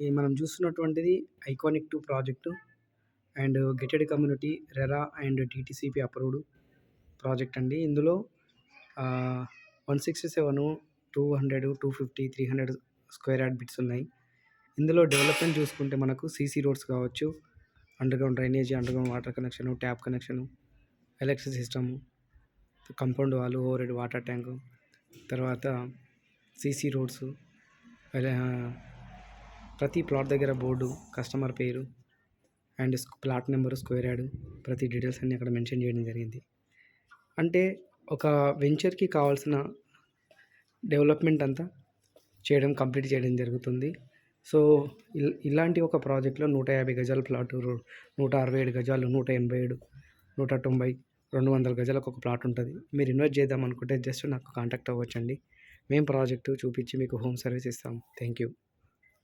ఇది మనం చూస్తున్నటువంటిది iconic two project and gated community RERA and DTCP approved project అండి. ఇందులో one sixty seven two hundred two fifty three hundred square yard bits ఉన్నాయి. ఇందులో development చూసుకుంటే మనకు సీసీ రోడ్స్ కావచ్చు underground drainage underground water connection tap connection electric system compound వాళ్ళు overhead water tank తర్వాత CC roads ప్రతి plot దగ్గర board customer పేరు and plot number square yard ప్రతి డీటెయిల్స్ అన్నీ అక్కడ మెన్షన్ చేయడం జరిగింది. అంటే ఒక వెంచర్కి కావాల్సిన డెవలప్మెంట్ అంతా చేయడం కంప్లీట్ చేయడం జరుగుతుంది. సో ఇల్ ఇలాంటి ఒక ప్రాజెక్ట్లో నూట యాభై గజాల ప్లాట్ నూట అరవై ఏడు గజాలు నూట ఎనభై ఏడు నూట తొంభై రెండు వందల గజాలకు ఒక ప్లాట్ ఉంటుంది. మీరు ఇన్వెస్ట్ చేద్దాం అనుకుంటే జస్ట్ నాకు కాంటాక్ట్ అవ్వచ్చండి. మేము ప్రాజెక్టు చూపించి మీకు హోమ్ సర్వీస్ ఇస్తాం. Thank you.